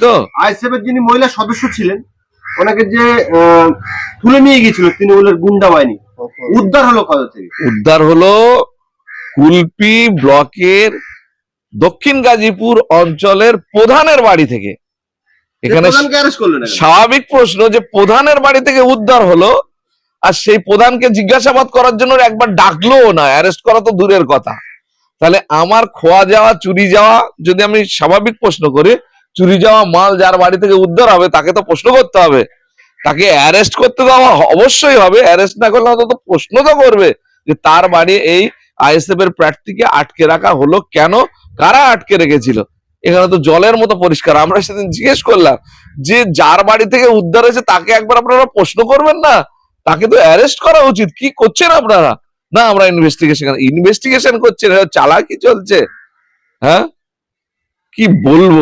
তো আইএসএফ যিনি মহিলা সদস্য ছিলেন ওনাকে যে তুলে নিয়ে গিয়েছিল তৃণমূলের গুন্ডা বাহিনী উদ্ধার হলো কত থেকে? উদ্ধার হলো কুলপি ব্লকের দক্ষিণ গাজীপুর অঞ্চলের প্রধানের বাড়ি থেকে। এখানে? স্বাভাবিক প্রশ্ন যে প্রধানের বাড়ি থেকে উদ্ধার হলো আর সেই প্রধানকে জিজ্ঞাসাবাদ করার জন্য একবার ডাকলো না অ্যারেস্ট করা তো দূরের কথা। তাহলে আমার খোয়া যাওয়া চুরি যাওয়া যদি আমি স্বাভাবিক প্রশ্ন করি চুরি যাওয়া মাল যার বাড়ি থেকে উদ্ধার হবে, তাকে তো প্রশ্ন করতে হবে। তাকে অ্যারেস্ট করতে তো অবশ্যই হবে। অ্যারেস্ট না করলে অন্তত প্রশ্ন তো করবে যে তার বাড়ি এই আইএসএফ এর প্রার্থীকে আটকে রাখা হলো কেন? কারা আটকে রেখেছিল? এখানে তো জলের মতো পরিষ্কার। আমরা সেদিন জিজ্ঞেস করলাম যে যার বাড়ি থেকে উদ্ধার হয়েছে, তাকে একবার আপনারা প্রশ্ন করবেন না? তাকে তো অ্যারেস্ট করা উচিত। কি করছেন আপনারা? না, আমরা ইনভেস্টিগেশন ইনভেস্টিগেশন করছেন চালাকি চলছে। হ্যাঁ? কি বলব?